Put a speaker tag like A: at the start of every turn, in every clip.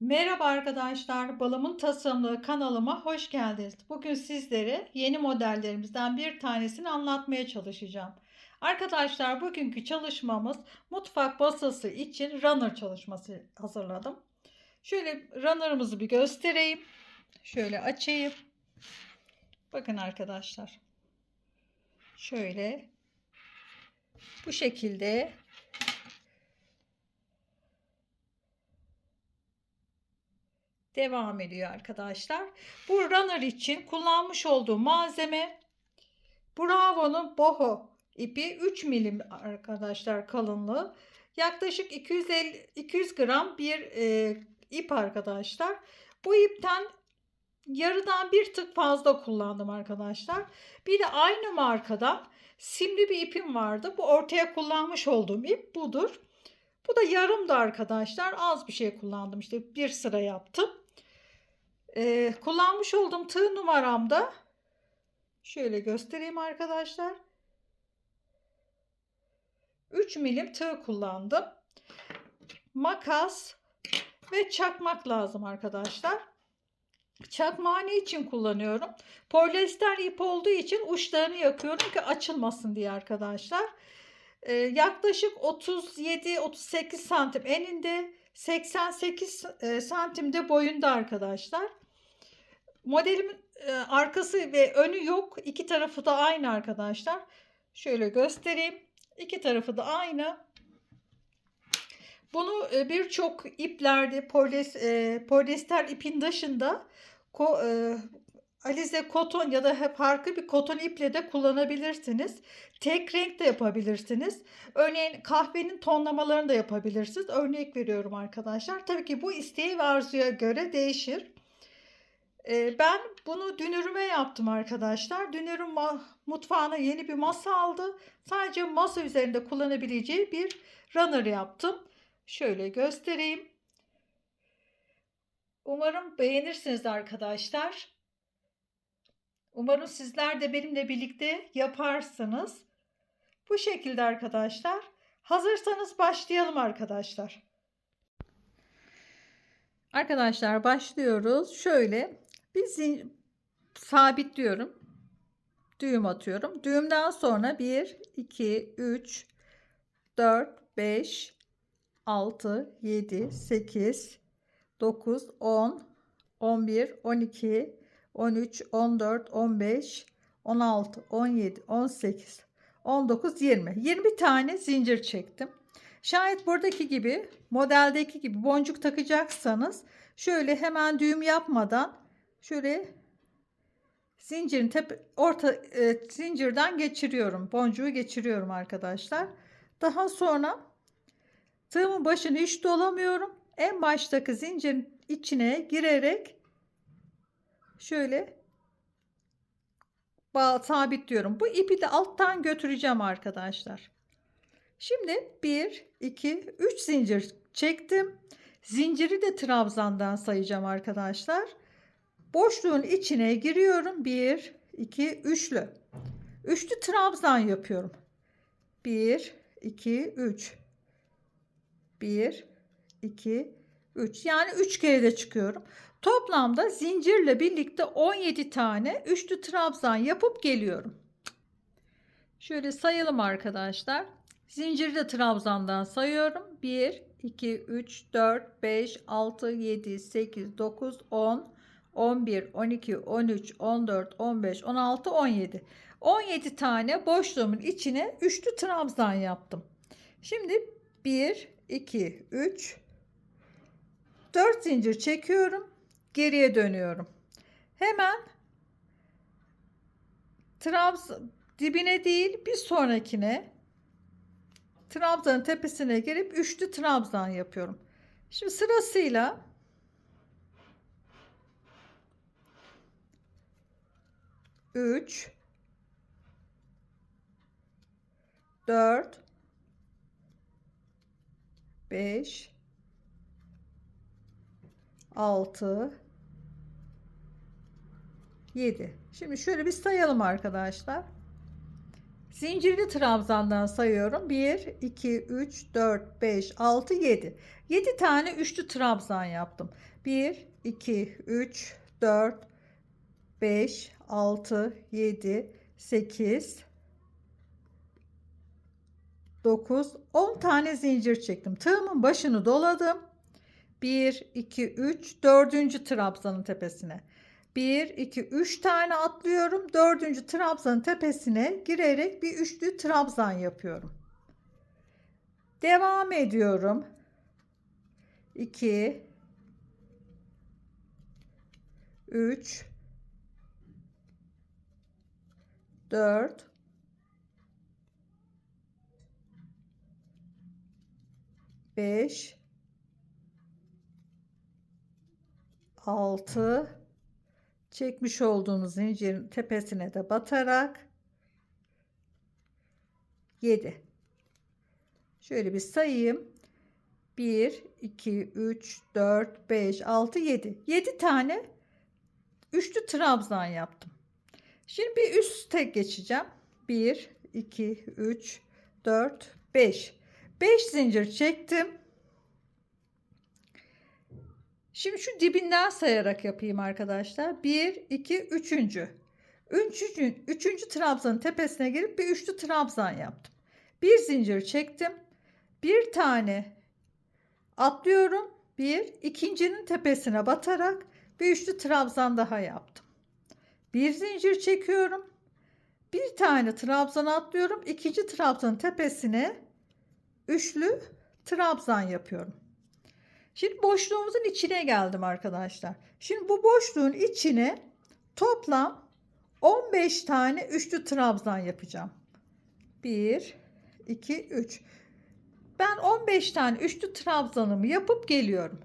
A: Merhaba arkadaşlar, Balamın Tasarımları kanalıma hoş geldiniz. Bugün sizlere yeni modellerimizden bir tanesini anlatmaya çalışacağım. Arkadaşlar bugünkü çalışmamız mutfak masası için runner çalışması hazırladım. Şöyle runner'ımızı bir göstereyim. Şöyle açayım. Bakın arkadaşlar. Şöyle bu şekilde devam ediyor arkadaşlar. Bu runner için kullanmış olduğu malzeme Bravo'nun boho ipi 3 milim arkadaşlar kalınlığı. Yaklaşık 250 200 gram bir e, ip arkadaşlar. Bu ipten yarıdan bir tık fazla kullandım arkadaşlar. Bir de aynı markadan simli bir ipim vardı. Bu ortaya kullanmış olduğum ip budur. Bu da yarımdı arkadaşlar. Az bir şey kullandım. İşte bir sıra yaptım e, kullanmış olduğum tığ numaramda şöyle göstereyim arkadaşlar. 3 milim tığ kullandım. Makas ve çakmak lazım arkadaşlar. Çakmağını için kullanıyorum. Polyester ip olduğu için uçlarını yakıyorum ki açılmasın diye arkadaşlar. Ee, yaklaşık 37-38 santim eninde 88 e, santimde boyunda arkadaşlar. Modelimin e, arkası ve önü yok. İki tarafı da aynı arkadaşlar. Şöyle göstereyim. İki tarafı da aynı. Bunu e, birçok iplerde polyes, e, polyester ipin dışında ko, e, alize koton ya da farklı bir koton iple de kullanabilirsiniz. Tek renk de yapabilirsiniz. Örneğin kahvenin tonlamalarını da yapabilirsiniz. Örnek veriyorum arkadaşlar. Tabii ki bu isteği ve arzuya göre değişir. Ben bunu dünürüme yaptım arkadaşlar. Dünürüm mutfağına yeni bir masa aldı. Sadece masa üzerinde kullanabileceği bir runner yaptım. Şöyle göstereyim. Umarım beğenirsiniz arkadaşlar. Umarım sizler de benimle birlikte yaparsınız. Bu şekilde arkadaşlar. Hazırsanız başlayalım arkadaşlar. Arkadaşlar başlıyoruz. Şöyle bir sabit diyorum, Düğüm atıyorum. Düğümden sonra 1, 2, 3, 4, 5, 6, 7, 8, 9, 10, 11, 12, 13, 14, 15, 16, 17, 18, 19, 20. 20 tane zincir çektim. Şayet buradaki gibi modeldeki gibi boncuk takacaksanız şöyle hemen düğüm yapmadan şöyle zincirin tepe, orta e, zincirden geçiriyorum. Boncuğu geçiriyorum arkadaşlar. Daha sonra tığımın başını hiç dolamıyorum. En baştaki zincirin içine girerek şöyle bağ sabitliyorum. Bu ipi de alttan götüreceğim arkadaşlar. Şimdi 1 2 3 zincir çektim. Zinciri de trabzandan sayacağım arkadaşlar. Boşluğun içine giriyorum. 1, 2, 3'lü. Üçlü trabzan yapıyorum. 1, 2, 3. 1, 2, 3. Yani 3 kere de çıkıyorum. Toplamda zincirle birlikte 17 tane üçlü trabzan yapıp geliyorum. Şöyle sayalım arkadaşlar. Zinciri de trabzandan sayıyorum. 1, 2, 3, 4, 5, 6, 7, 8, 9, 10, 11, 12, 13, 14, 15, 16, 17. 17 tane boşluğumun içine üçlü trabzan yaptım. Şimdi 1, 2, 3, 4 zincir çekiyorum. Geriye dönüyorum. Hemen trabzan dibine değil bir sonrakine trabzanın tepesine gelip üçlü trabzan yapıyorum. Şimdi sırasıyla 3 4 5 6 7 şimdi şöyle bir sayalım arkadaşlar zincirli trabzandan sayıyorum 1 2 3 4 5 6 7 7 tane üçlü trabzan yaptım 1 2 3 4 5, 6, 7, 8, 9, 10 tane zincir çektim. Tığımın başını doladım. 1, 2, 3, 4. trabzanın tepesine. 1, 2, 3 tane atlıyorum. 4. trabzanın tepesine girerek bir üçlü trabzan yapıyorum. Devam ediyorum. 2, 3, 4 5 6 çekmiş olduğunuz zincirin tepesine de batarak 7 şöyle bir sayayım 1 2 3 4 5 6 7 7 tane üçlü trabzan yaptım Şimdi bir üst tek geçeceğim. 1, 2, 3, 4, 5. 5 zincir çektim. Şimdi şu dibinden sayarak yapayım arkadaşlar. 1, 2, 3. Üçüncü, üçüncü trabzanın tepesine gelip bir üçlü trabzan yaptım. Bir zincir çektim. Bir tane atlıyorum. Bir, ikincinin tepesine batarak bir üçlü trabzan daha yaptım. Bir zincir çekiyorum. Bir tane trabzan atlıyorum. ikinci trabzanın tepesine üçlü trabzan yapıyorum. Şimdi boşluğumuzun içine geldim arkadaşlar. Şimdi bu boşluğun içine toplam 15 tane üçlü trabzan yapacağım. 1 2 3 Ben 15 tane üçlü trabzanımı yapıp geliyorum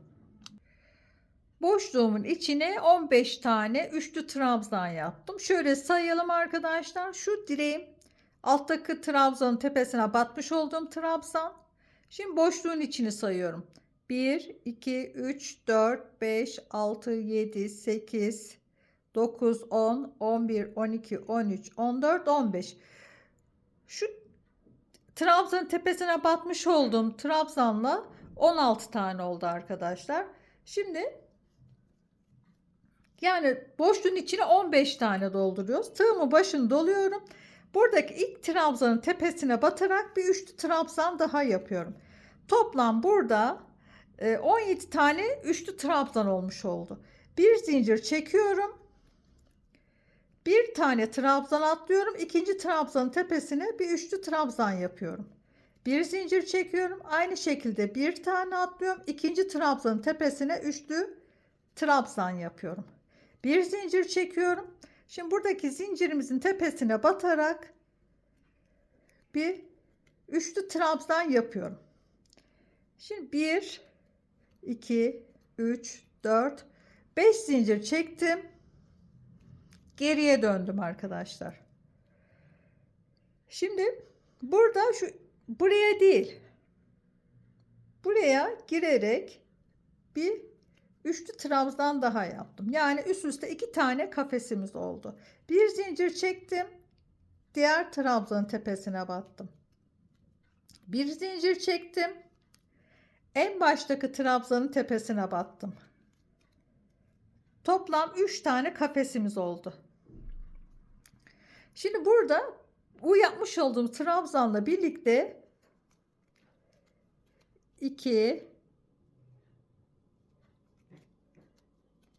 A: boşluğumun içine 15 tane üçlü trabzan yaptım. Şöyle sayalım arkadaşlar. Şu direğim alttaki trabzanın tepesine batmış olduğum trabzan. Şimdi boşluğun içini sayıyorum. 1, 2, 3, 4, 5, 6, 7, 8, 9, 10, 11, 12, 13, 14, 15. Şu trabzanın tepesine batmış olduğum trabzanla 16 tane oldu arkadaşlar. Şimdi yani boşluğun içine 15 tane dolduruyoruz. Tığımı başını doluyorum. Buradaki ilk trabzanın tepesine batarak bir üçlü trabzan daha yapıyorum. Toplam burada 17 e, tane üçlü trabzan olmuş oldu. Bir zincir çekiyorum. Bir tane trabzan atlıyorum. ikinci trabzanın tepesine bir üçlü trabzan yapıyorum. Bir zincir çekiyorum. Aynı şekilde bir tane atlıyorum. ikinci trabzanın tepesine üçlü trabzan yapıyorum bir zincir çekiyorum. Şimdi buradaki zincirimizin tepesine batarak bir üçlü trabzan yapıyorum. Şimdi 1 2 3 4 5 zincir çektim. Geriye döndüm arkadaşlar. Şimdi burada şu buraya değil. Buraya girerek bir Üçlü trabzan daha yaptım. Yani üst üste iki tane kafesimiz oldu. Bir zincir çektim. Diğer trabzanın tepesine battım. Bir zincir çektim. En baştaki trabzanın tepesine battım. Toplam üç tane kafesimiz oldu. Şimdi burada bu yapmış olduğum trabzanla birlikte 2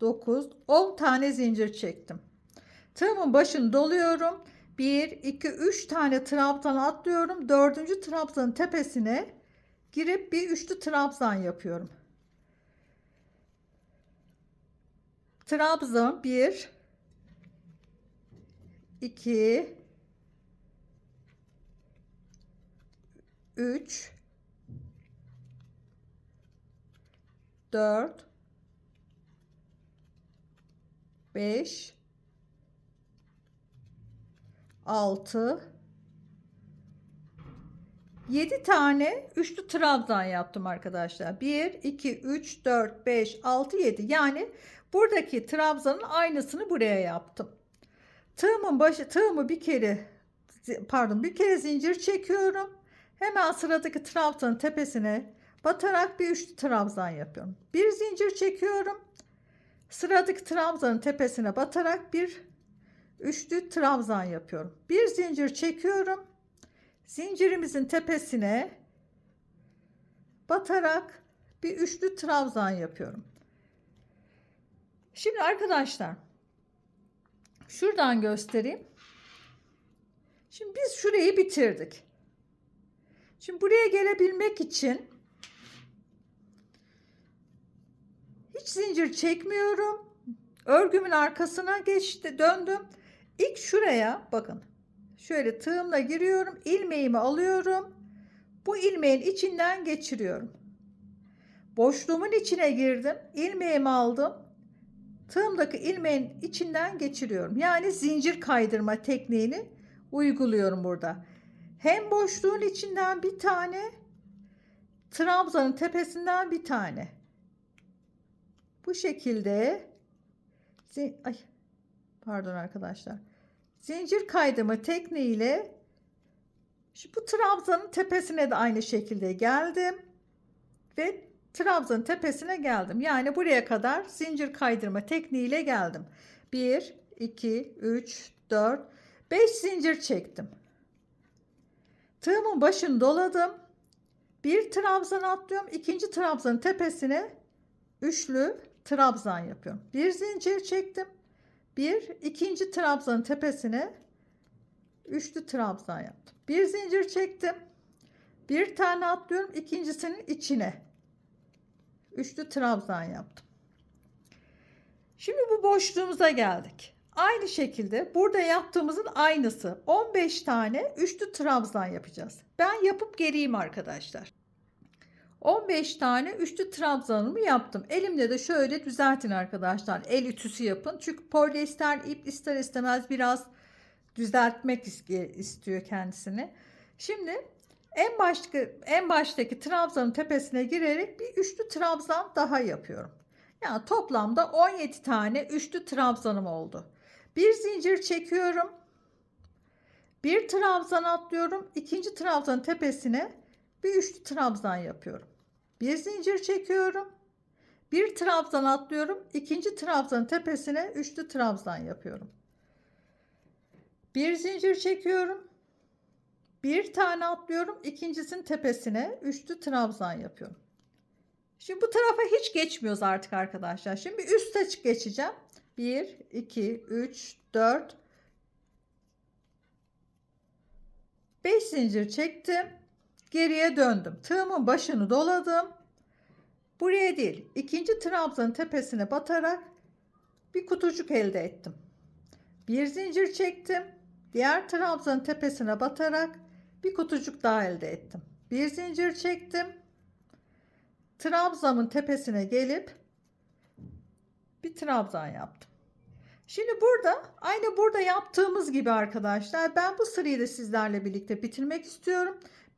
A: 9, 10 tane zincir çektim. Tığımın başını doluyorum. 1, 2, 3 tane trabzan atlıyorum. 4. trabzanın tepesine girip bir üçlü trabzan yapıyorum. Trabzan 1 2 3 4 5 6 7 tane üçlü trabzan yaptım arkadaşlar. 1 2 3 4 5 6 7 yani buradaki trabzanın aynısını buraya yaptım. Tığımın başı tığımı bir kere pardon bir kere zincir çekiyorum. Hemen sıradaki trabzanın tepesine batarak bir üçlü trabzan yapıyorum. Bir zincir çekiyorum. Sıradaki tramzanın tepesine batarak bir üçlü tramzan yapıyorum. Bir zincir çekiyorum. Zincirimizin tepesine batarak bir üçlü tramzan yapıyorum. Şimdi arkadaşlar şuradan göstereyim. Şimdi biz şurayı bitirdik. Şimdi buraya gelebilmek için Hiç zincir çekmiyorum. Örgümün arkasına geçti, döndüm. İlk şuraya bakın. Şöyle tığımla giriyorum. ilmeğimi alıyorum. Bu ilmeğin içinden geçiriyorum. Boşluğumun içine girdim. ilmeğimi aldım. Tığımdaki ilmeğin içinden geçiriyorum. Yani zincir kaydırma tekniğini uyguluyorum burada. Hem boşluğun içinden bir tane, trabzanın tepesinden bir tane. Bu şekilde ay pardon arkadaşlar. Zincir kaydımı tekne şu bu trabzanın tepesine de aynı şekilde geldim ve trabzanın tepesine geldim. Yani buraya kadar zincir kaydırma tekniğiyle geldim. 1 2 3 4 5 zincir çektim. Tığımın başını doladım. Bir trabzan atlıyorum. ikinci trabzanın tepesine üçlü trabzan yapıyorum. Bir zincir çektim. Bir ikinci trabzanın tepesine üçlü trabzan yaptım. Bir zincir çektim. Bir tane atlıyorum ikincisinin içine. Üçlü trabzan yaptım. Şimdi bu boşluğumuza geldik. Aynı şekilde burada yaptığımızın aynısı. 15 tane üçlü trabzan yapacağız. Ben yapıp geleyim arkadaşlar. 15 tane üçlü trabzanımı yaptım. Elimde de şöyle düzeltin arkadaşlar. El ütüsü yapın. Çünkü polyester ip ister istemez biraz düzeltmek istiyor kendisini. Şimdi en başka en baştaki trabzanın tepesine girerek bir üçlü trabzan daha yapıyorum. Yani toplamda 17 tane üçlü trabzanım oldu. Bir zincir çekiyorum. Bir trabzan atlıyorum. ikinci trabzanın tepesine bir üçlü trabzan yapıyorum. Bir zincir çekiyorum. Bir trabzan atlıyorum. ikinci trabzanın tepesine üçlü trabzan yapıyorum. Bir zincir çekiyorum. Bir tane atlıyorum. ikincisinin tepesine üçlü trabzan yapıyorum. Şimdi bu tarafa hiç geçmiyoruz artık arkadaşlar. Şimdi üste geçeceğim. 1, 2, 3, 4, 5 zincir çektim. Geriye döndüm. Tığımın başını doladım. Buraya değil, ikinci trabzanın tepesine batarak bir kutucuk elde ettim. Bir zincir çektim. Diğer trabzanın tepesine batarak bir kutucuk daha elde ettim. Bir zincir çektim. Trabzanın tepesine gelip bir trabzan yaptım. Şimdi burada aynı burada yaptığımız gibi arkadaşlar ben bu sırayı da sizlerle birlikte bitirmek istiyorum.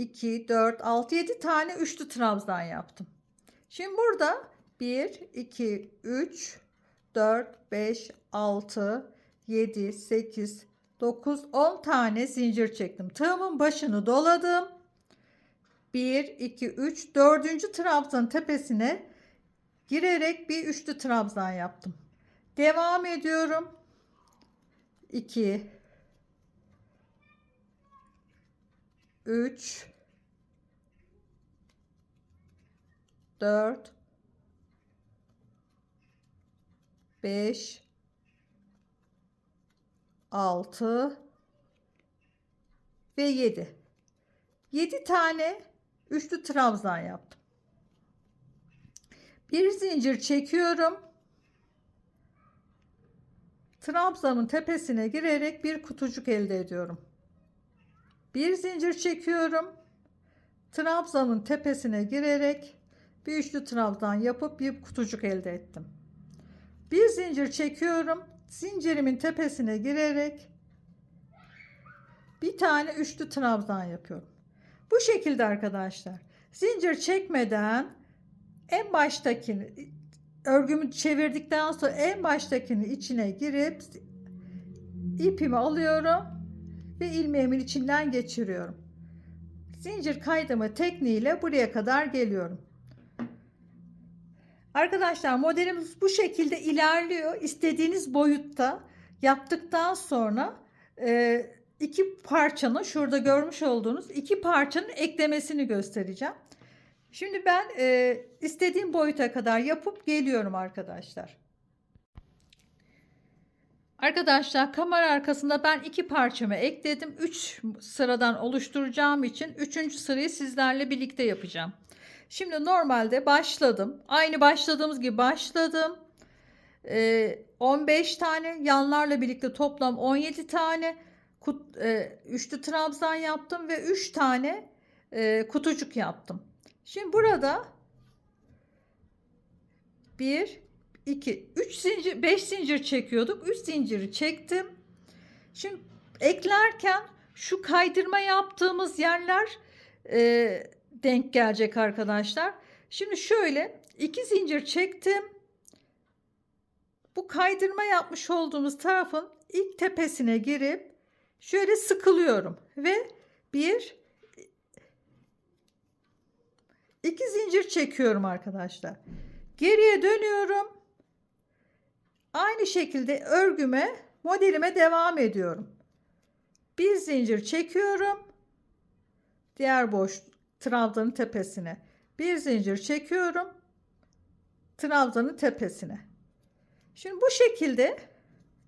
A: 2, 4, 6, 7 tane üçlü trabzan yaptım. Şimdi burada 1, 2, 3, 4, 5, 6, 7, 8, 9, 10 tane zincir çektim. Tığımın başını doladım. 1, 2, 3, 4. trabzanın tepesine girerek bir üçlü trabzan yaptım. Devam ediyorum. 2, 3 4 5 6 ve 7. 7 tane üçlü trabzan yaptım. Bir zincir çekiyorum. Trabzanın tepesine girerek bir kutucuk elde ediyorum. Bir zincir çekiyorum. Trabzanın tepesine girerek bir üçlü trabzan yapıp bir kutucuk elde ettim. Bir zincir çekiyorum. Zincirimin tepesine girerek bir tane üçlü trabzan yapıyorum. Bu şekilde arkadaşlar. Zincir çekmeden en baştakini örgümü çevirdikten sonra en baştakini içine girip ipimi alıyorum ve ilmeğimin içinden geçiriyorum. Zincir kaydırma tekniğiyle buraya kadar geliyorum. Arkadaşlar modelimiz bu şekilde ilerliyor. İstediğiniz boyutta yaptıktan sonra e, iki parçanın şurada görmüş olduğunuz iki parçanın eklemesini göstereceğim. Şimdi ben e, istediğim boyuta kadar yapıp geliyorum arkadaşlar. Arkadaşlar kamera arkasında ben iki parçamı ekledim. Üç sıradan oluşturacağım için üçüncü sırayı sizlerle birlikte yapacağım. Şimdi normalde başladım. Aynı başladığımız gibi başladım. E, ee, 15 tane yanlarla birlikte toplam 17 tane kut, e, üçlü trabzan yaptım ve 3 tane e, kutucuk yaptım. Şimdi burada 1 2 3 zincir 5 zincir çekiyorduk. 3 zinciri çektim. Şimdi eklerken şu kaydırma yaptığımız yerler e, denk gelecek arkadaşlar. Şimdi şöyle iki zincir çektim. Bu kaydırma yapmış olduğumuz tarafın ilk tepesine girip şöyle sıkılıyorum ve bir iki zincir çekiyorum arkadaşlar. Geriye dönüyorum. Aynı şekilde örgüme, modelime devam ediyorum. Bir zincir çekiyorum. Diğer boş trabzanın tepesine. Bir zincir çekiyorum. Trabzanın tepesine. Şimdi bu şekilde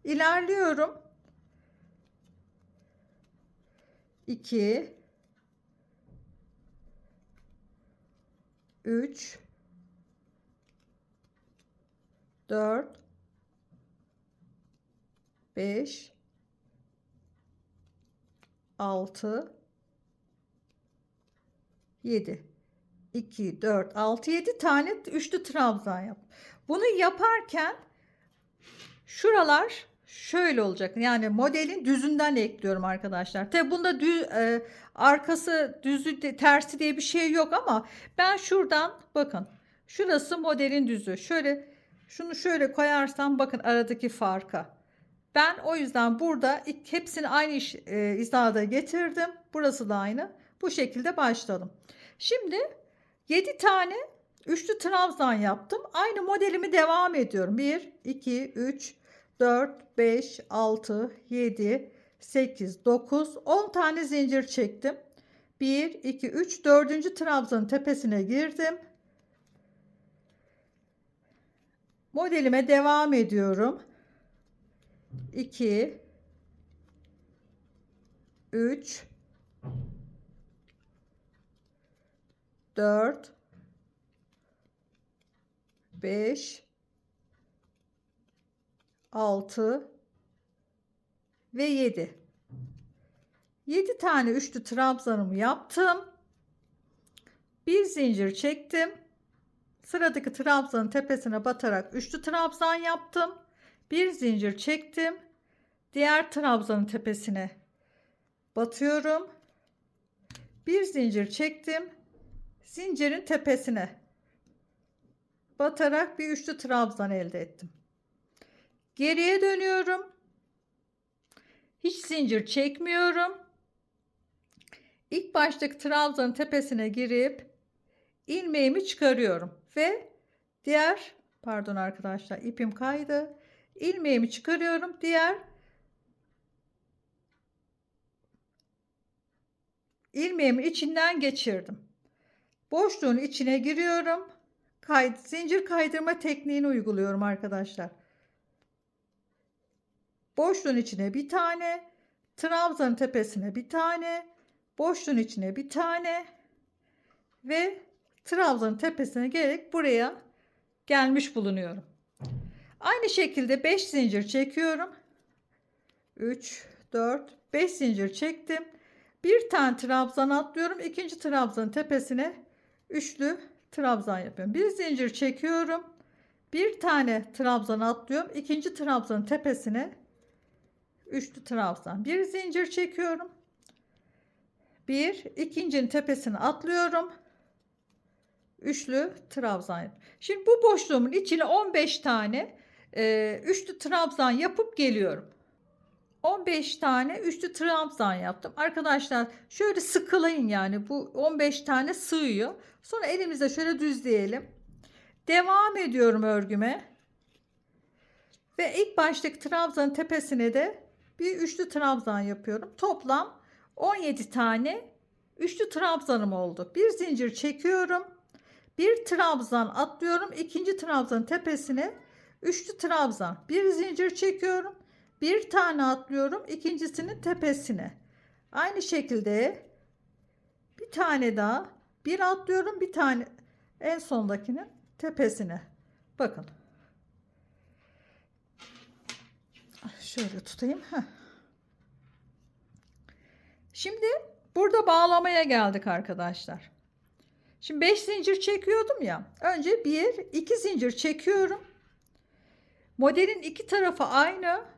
A: ilerliyorum. 2 3 4 5 6 7 2 4 6 7 tane üçlü trabzan yap. Bunu yaparken şuralar şöyle olacak. Yani modelin düzünden ekliyorum arkadaşlar. Tabi bunda düz, e, arkası düzü de, tersi diye bir şey yok ama ben şuradan bakın. Şurası modelin düzü. Şöyle şunu şöyle koyarsam bakın aradaki farka. Ben o yüzden burada hepsini aynı iş, e, hizada getirdim. Burası da aynı. Bu şekilde başladım. Şimdi 7 tane üçlü trabzan yaptım. Aynı modelimi devam ediyorum. 1, 2, 3, 4, 5, 6, 7, 8, 9, 10 tane zincir çektim. 1, 2, 3, 4. trabzanın tepesine girdim. Modelime devam ediyorum. 2, 3, 4 5 6 ve 7. 7 tane üçlü trabzanımı yaptım. Bir zincir çektim. Sıradaki trabzanın tepesine batarak üçlü trabzan yaptım. Bir zincir çektim. Diğer trabzanın tepesine batıyorum. Bir zincir çektim zincirin tepesine batarak bir üçlü trabzan elde ettim. Geriye dönüyorum. Hiç zincir çekmiyorum. İlk baştaki trabzanın tepesine girip ilmeğimi çıkarıyorum ve diğer pardon arkadaşlar ipim kaydı. İlmeğimi çıkarıyorum. Diğer ilmeğimi içinden geçirdim. Boşluğun içine giriyorum. Kay, zincir kaydırma tekniğini uyguluyorum arkadaşlar. Boşluğun içine bir tane, trabzanın tepesine bir tane, boşluğun içine bir tane ve trabzanın tepesine gelerek buraya gelmiş bulunuyorum. Aynı şekilde 5 zincir çekiyorum. 3, 4, 5 zincir çektim. Bir tane trabzan atlıyorum. ikinci trabzanın tepesine üçlü trabzan yapıyorum. Bir zincir çekiyorum. Bir tane trabzan atlıyorum. ikinci trabzanın tepesine üçlü trabzan. Bir zincir çekiyorum. Bir, ikincinin tepesine atlıyorum. Üçlü trabzan. Şimdi bu boşluğumun içine 15 tane e, üçlü trabzan yapıp geliyorum. 15 tane üçlü trabzan yaptım. Arkadaşlar şöyle sıkılayın yani bu 15 tane sığıyor. Sonra elimizle şöyle düzleyelim. Devam ediyorum örgüme. Ve ilk baştaki trabzanın tepesine de bir üçlü trabzan yapıyorum. Toplam 17 tane üçlü trabzanım oldu. Bir zincir çekiyorum. Bir trabzan atlıyorum. ikinci trabzanın tepesine üçlü trabzan. Bir zincir çekiyorum bir tane atlıyorum ikincisinin tepesine. Aynı şekilde bir tane daha bir atlıyorum bir tane en sondakinin tepesine. Bakın. Şöyle tutayım. Şimdi burada bağlamaya geldik arkadaşlar. Şimdi 5 zincir çekiyordum ya. Önce 1, 2 zincir çekiyorum. Modelin iki tarafı aynı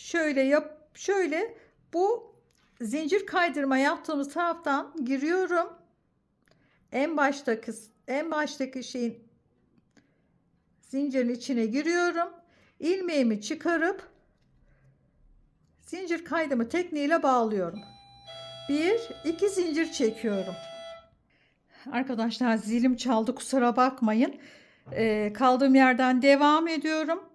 A: şöyle yap şöyle bu zincir kaydırma yaptığımız taraftan giriyorum. En baştaki en baştaki şeyin zincirin içine giriyorum. ilmeğimi çıkarıp zincir kaydımı tekniğiyle bağlıyorum. Bir, iki zincir çekiyorum. Arkadaşlar zilim çaldı kusura bakmayın. Ee, kaldığım yerden devam ediyorum.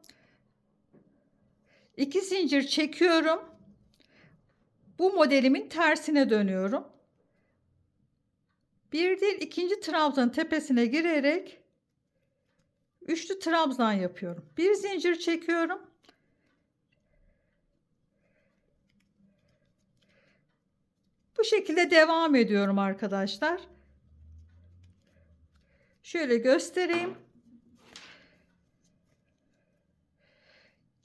A: 2 zincir çekiyorum. Bu modelimin tersine dönüyorum. Bir değil ikinci trabzanın tepesine girerek üçlü trabzan yapıyorum. Bir zincir çekiyorum. Bu şekilde devam ediyorum arkadaşlar. Şöyle göstereyim.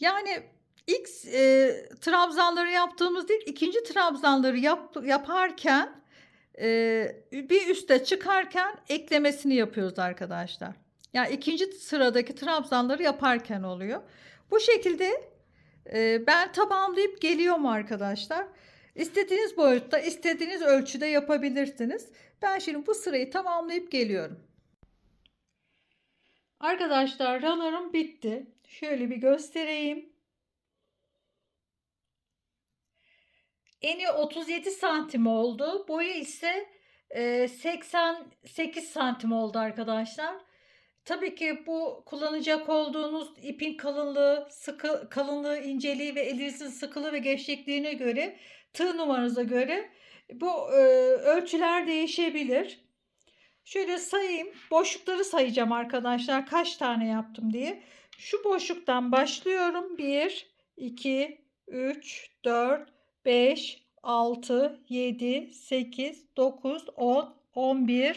A: Yani ilk e, trabzanları yaptığımız değil ikinci trabzanları yap, yaparken e, bir üste çıkarken eklemesini yapıyoruz arkadaşlar. Yani ikinci sıradaki trabzanları yaparken oluyor. Bu şekilde e, ben tamamlayıp geliyorum arkadaşlar. İstediğiniz boyutta, istediğiniz ölçüde yapabilirsiniz. Ben şimdi bu sırayı tamamlayıp geliyorum. Arkadaşlar ralarım bitti. Şöyle bir göstereyim. Eni 37 santim oldu. Boyu ise 88 e, santim oldu arkadaşlar. Tabii ki bu kullanacak olduğunuz ipin kalınlığı, sıkı, kalınlığı, inceliği ve elinizin sıkılığı ve gevşekliğine göre, tığ numaranıza göre bu e, ölçüler değişebilir. Şöyle sayayım. Boşlukları sayacağım arkadaşlar. Kaç tane yaptım diye. Şu boşluktan başlıyorum. 1, 2, 3, 4, 5, 6, 7, 8, 9, 10, 11, 11,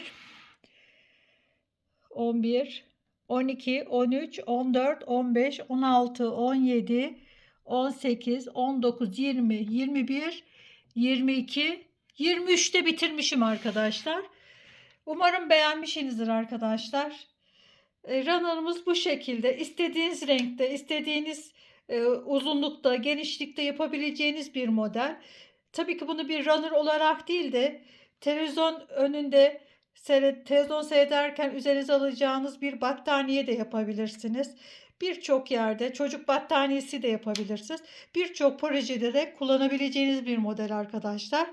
A: 12, 13, 14, 15, 16, 17, 18, 19, 20, 21, 22, 23'te bitirmişim arkadaşlar. Umarım beğenmişsinizdir arkadaşlar. E, runner'ımız bu şekilde. İstediğiniz renkte, istediğiniz uzunlukta, genişlikte yapabileceğiniz bir model. Tabii ki bunu bir runner olarak değil de televizyon önünde seyret, televizyon seyrederken üzerinize alacağınız bir battaniye de yapabilirsiniz. Birçok yerde çocuk battaniyesi de yapabilirsiniz. Birçok projede de kullanabileceğiniz bir model arkadaşlar.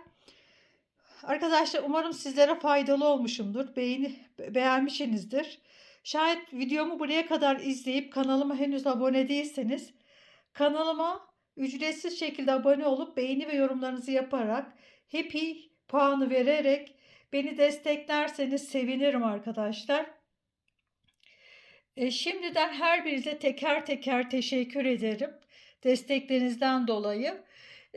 A: Arkadaşlar umarım sizlere faydalı olmuşumdur. Beğeni, beğenmişsinizdir. Şayet videomu buraya kadar izleyip kanalıma henüz abone değilseniz Kanalıma ücretsiz şekilde abone olup beğeni ve yorumlarınızı yaparak happy puanı vererek beni desteklerseniz sevinirim arkadaşlar. E, şimdiden her birinize teker teker teşekkür ederim desteklerinizden dolayı.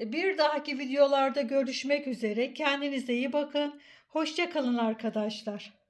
A: E, bir dahaki videolarda görüşmek üzere. Kendinize iyi bakın. Hoşçakalın arkadaşlar.